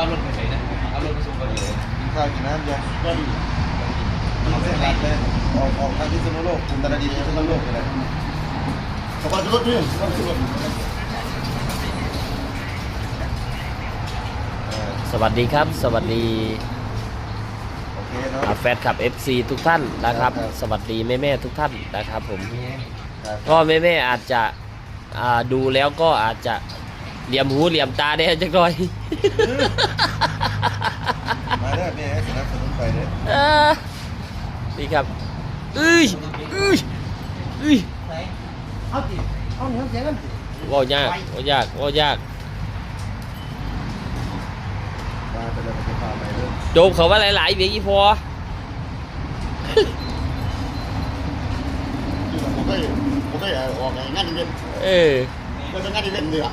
เอารถไปไหนนะเอารถไปส่งกันเลยกินข้าวกินน้ำยังก็ดีเอาเส้นหลักเลยออกออกทางที่สนุโลกกรุงตราดีที่สนุโลกเลยขอบคุณรถด้วยขอบคุณรถสวัสดีครับ สวัสดีโอเคเนาะอ่าแฟนคลับ FC ทุกท่านนะครับครับสวัสดีแม่แม่ๆทุกท่านนะครับผมครับก็แม่แม่ๆอาจจะอ่าดูแล้วก็อาจจะเหลี่ยมหูเหลี่ยมตาได้จักหน่อย มาเด้อแม่ให้สนับสนุน ไปเด้อเออนี่ครับเอ้ยเอ้ยเอ้ยเอาสิเอาเหนียวเสียกันสิว่ายากว่ายากว่ายากมาแต่ละประเทศไปเด้อโจมเขาว่าหลายๆเบียกอีพอผมเคยผมเคยออกงานอีเวนต์เออมันเป็นงานอีเวนต์เลยอะ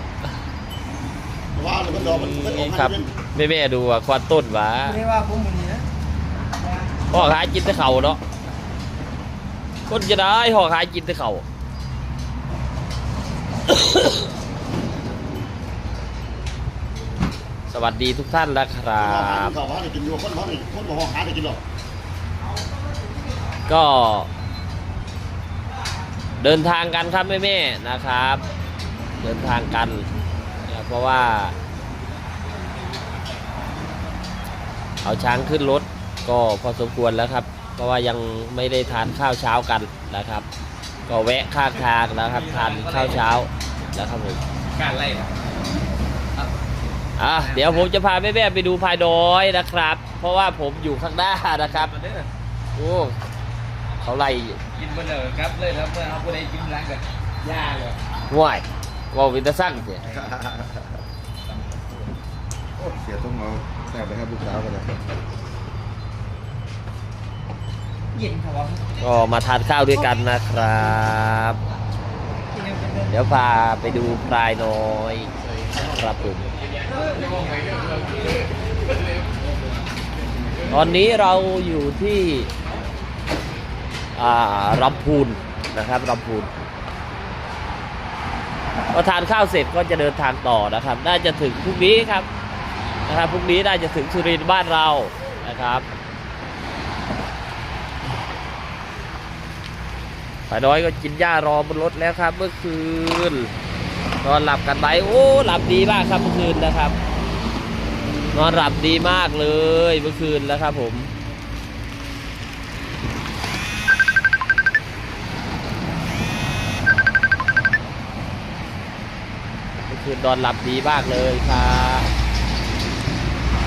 แต่ว่ามันรอมันมันออกนี่งานครับอีเวนต์แม่แม่ๆดูว่าควานต้นหวาไม่ได้ว่าผมมันนี่นะ ห่อขายกินแต่เข่าเนาะคนจะได้ห่อขายกินแต่เข่าสวัสดีทุกท่านนะครับเขาว่าได้กินอยู่คนเขาได้คนบอกหาได้กินหรอกก็ เดินทางกันครับแม่ๆนะครับ เดินทางกันเพราะว่า เอาช้างขึ้นรถ ก็พอสมควรแล้วครับ เพราะว่ายังไม่ได้ทานข้าวเช้ากันนะครับ ก็แวะข้างทางนะครับทานข้าวเช้านะครับผมการไล่นะอะเดี๋ยวผมจะพาแม่ๆไปดูพายดอยนะครับ เพราะว่าผมอยู่ข้างหน้านะครับมาเด้อโอ้เขาไล่กินเบอร์เลยครับเลยแล้วเมื่อเอาผู้ใดกินร้านกันย่าเลยห่วยว่าวินตาสั่งเสียโอ้เสียต้องเอาแต่ไปให้ลูกสาวกันเลย เย็นครับก็มาทานข้าวด้วยกันนะครับ เดี๋ยวพาไปดูพลายน้อยครับผมตอนนี้เราอยู่ที่อ่าลำพูนนะครับลำพูนพอทานข้าวเสร็จก็จะเดินทางต่อนะครับ น่าจะถึงพรุ่งนี้ครับนะครับพรุ่งนี้น่าจะถึงสุรินทร์บ้านเรานะครับ ป้าน้อยก็กินหญ้ารอบนรถแล้วครับ เมื่อคืนนอนหลับกันไปโอ้หลับดีมากครับเมื่อคืนนะครับ นอนหลับดีมากเลยเมื่อคืนแล้วครับผมเมื่อคืนนอนหลับดีมากเลยครับ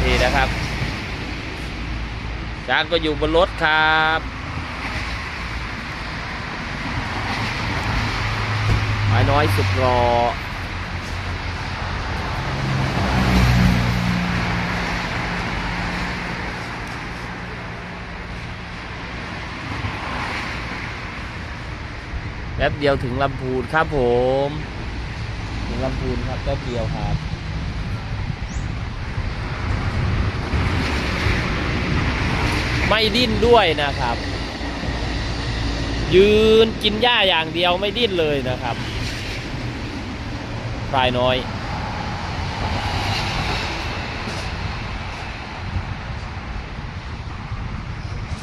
นี่นะครับช้างก็อยู่บนรถครับ ไม้น้อยสุดรอแป๊บเดียวถึงลำพูนครับผม ถึงลำพูนครับแป๊บเดียวครับไม่ดิ้นด้วยนะครับ ยืนกินหญ้าอย่างเดียวไม่ดิ้นเลยนะครับ พลายน้อย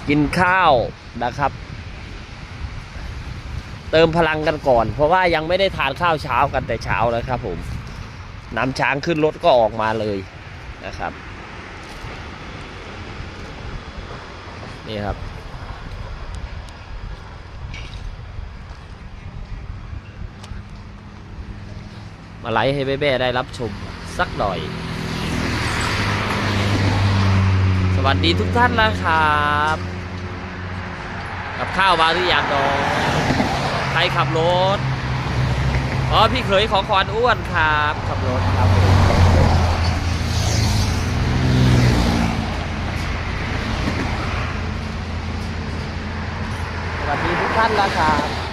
กินข้าวนะครับ เติมพลังกันก่อน เพราะว่ายังไม่ได้ทานข้าวเช้ากันแต่เช้านะครับผมน้ำช้างขึ้นรถก็ออกมาเลยนะครับ นี่ครับ มาไลฟ์ให้แม่ๆได้รับชมสักหน่อย สวัสดีทุกท่านนะครับ กับข้าวมาหรือยังดองใครขับรถ อ๋อ พี่เขยของขวานอ้วนครับ ขับรถครับสวัสดีทุกท่านนะครับ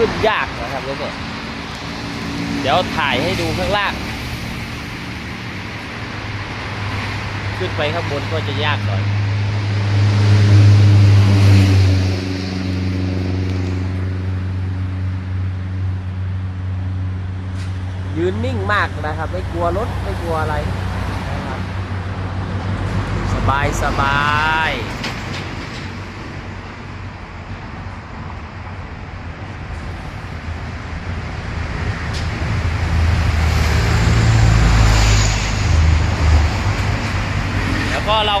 ขึ้นยากนะครับรถเนี่ยเดี๋ยวถ่ายให้ดูข้างล่าง ขึ้นไปข้างบนก็จะยากหน่อยยืนนิ่งมากนะครับ ไม่กลัวรถไม่กลัวอะไรนะครับสบายสบาย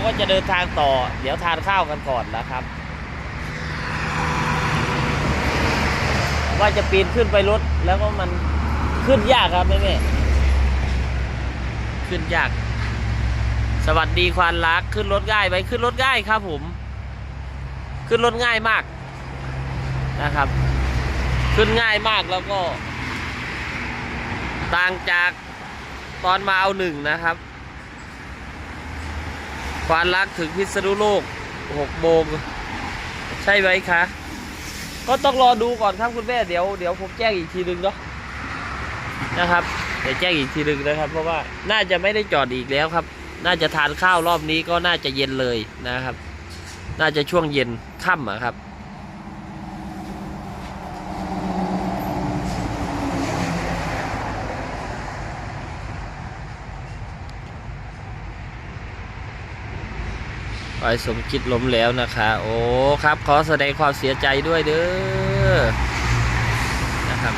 ก็เราก็จะเดินทางต่อ เดี๋ยวทานข้าวกันก่อนนะครับ ว่าจะปีนขึ้นไปรถแล้วก็มันขึ้นยากครับแม่แม่ขึ้นยาก สวัสดีควานรักขึ้นรถง่ายไหมขึ้นรถง่ายครับผม ขึ้นรถง่ายมากนะครับ ขึ้นง่ายมากแล้วก็ ต่างจากตอนมาเอาหนึ่งนะครับ ควานรักถึงพิษณุโลกหกโมงใช่ไหมคะ ก็ต้องรอดูก่อนครับคุณแม่เดี๋ยวเดี๋ยวผมแจ้งอีกทีนึงเนาะนะครับเดี๋ยวแจ้งอีกทีนึงนะครับ เพราะว่าน่าจะไม่ได้จอดอีกแล้วครับ น่าจะทานข้าวรอบนี้ก็น่าจะเย็นเลยนะครับ น่าจะช่วงเย็นค่ำอะครับ ไปสมคิดล้มแล้วนะคะ โอ้ครับ ขอแสดงความเสียใจด้วยเด้อนะครับ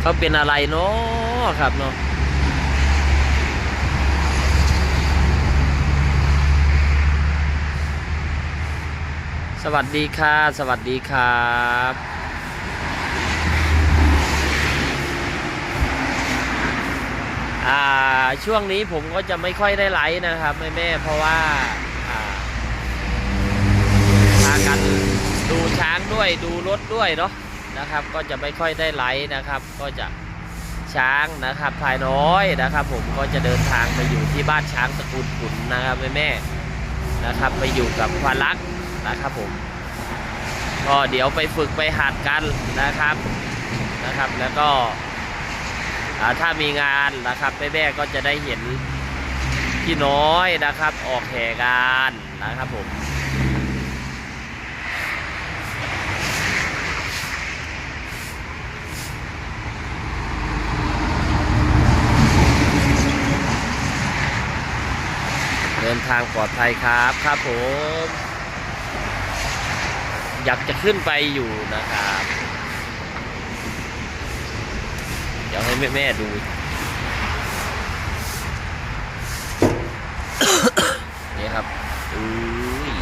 เขาเป็นอะไรเนาะครับเนาะสวัสดีค่ะ สวัสดีครับอ่า ช่วงนี้ผมก็จะไม่ค่อยได้ไลฟ์นะครับแม่แม่เพราะว่าพากันดูช้างด้วยดูรถด้วยเนาะนะครับ ก็จะไม่ค่อยได้ไลฟ์นะครับ ก็จะช้างนะครับภายน้อยนะครับ ผมก็จะเดินทางไปอยู่ที่บ้านช้างตระกูลขุนนะครับแม่แม่นะครับ ไปอยู่กับควาลักนะครับผมก็เดี๋ยวไปฝึกไปหัดกันนะครับนะครับ แล้วก็ ถ้ามีงานนะครับแม่ๆก็จะได้เห็นพี่น้อยนะครับ ออกแห่งานนะครับผมเดินทางปลอดภัยครับครับผม อยากจะขึ้นไปอยู่นะครับ เดี๋ยวให้แม่แม่ดูนี่ครับอืย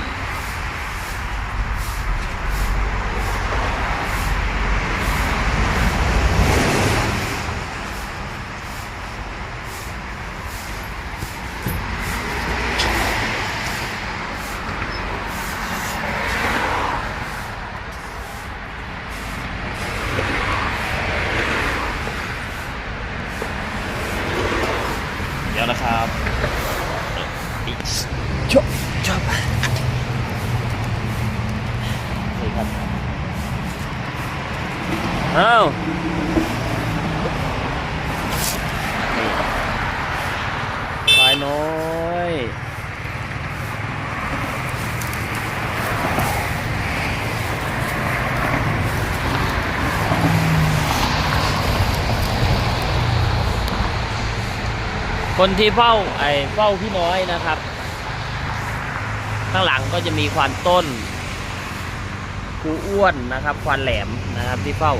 เดี๋ยวนะครับอีกชอบชอบนี่ครับ อ้าวปลายน้อยคนที่เฝ้าไอ้เฝ้าพี่น้อยนะครับ ข้างหลังก็จะมีควานต้น ครูอ้วนนะครับควานแหลมนะครับที่เฝ้า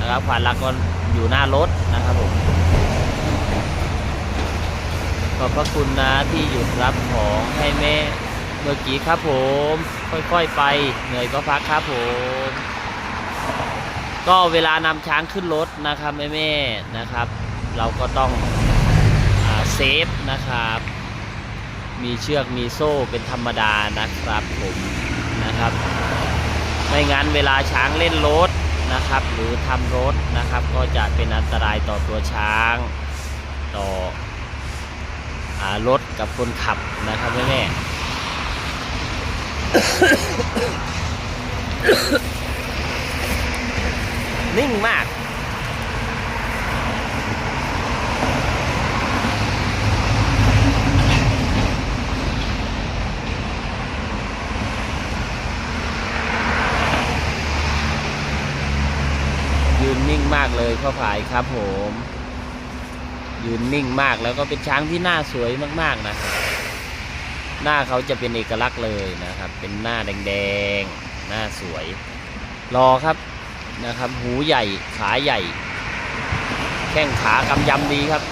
นะครับควานลักก็อยู่หน้ารถนะครับผมขอบพระคุณนะที่หยุดรับของให้แม่เมื่อกี้ครับผม ค่อยๆไปเหนื่อยก็พักครับผมก็เวลานำช้างขึ้นรถนะครับแม่ๆนะครับ เราก็ต้องอเซฟนะครับ มีเชือกมีโซ่เป็นธรรมดานะครับผมนะครับ ไม่งั้นเวลาช้างเล่นรถนะครับ หรือทำรถนะครับ ก็จะเป็นอันตรายต่อตัวช้าง ต่ออรถกับคนขับนะครับแม่แม่นิ่งมาก นิ่งมากเลยพ่อผายครับผม ยืนนิ่งมากแล้วก็เป็นช้างที่หน้าสวยมากๆนะ หน้าเขาจะเป็นเอกลักษณ์เลยนะครับ เป็นหน้าแดงๆ หน้าสวย รอครับนะครับ หูใหญ่ ขาใหญ่ แข้งขากำยำดีครับ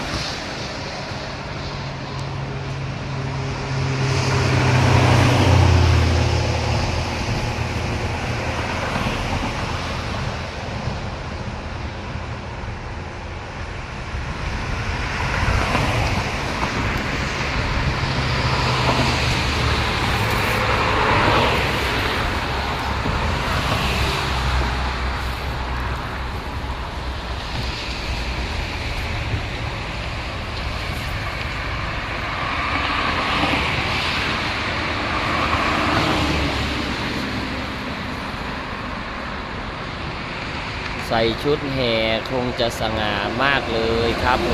ใส่ชุดแห่คงจะสง่ามากเลยครับผ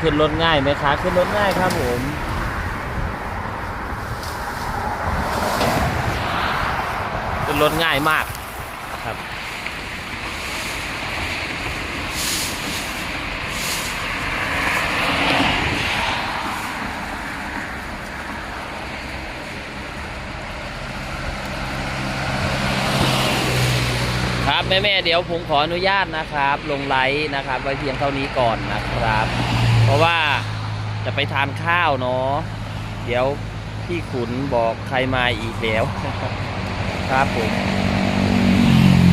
ขึ้นรถง่ายไหมคะขึ้นรถง่ายครับผมขึ้นรถง่ายมากครับครับแม่แม่ ๆ เดี๋ยวผมขออนุญาตนะครับ ลงไลฟ์นะครับ ไว้เพียงเท่านี้ก่อนนะครับ เพราะว่าจะไปทานข้าวเนาะเดี๋ยวพี่ขุนบอกใครมาอีกแล้วครับผม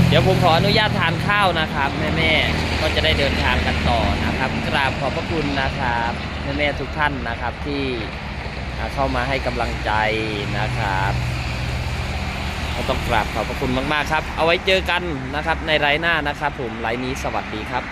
เดี๋ยวผมขออนุญาตทานข้าวนะครับแม่แม่ๆก็จะได้เดินทางกันต่อนะครับ กราบขอบพระคุณนะครับแม่แม่ๆทุกท่านนะครับที่เข้ามาให้กำลังใจนะครับก็ต้องกราบขอบพระคุณมากๆครับ เอาไว้เจอกันนะครับในไลน์หน้านะครับ ผมไลน์นี้สวัสดีครับ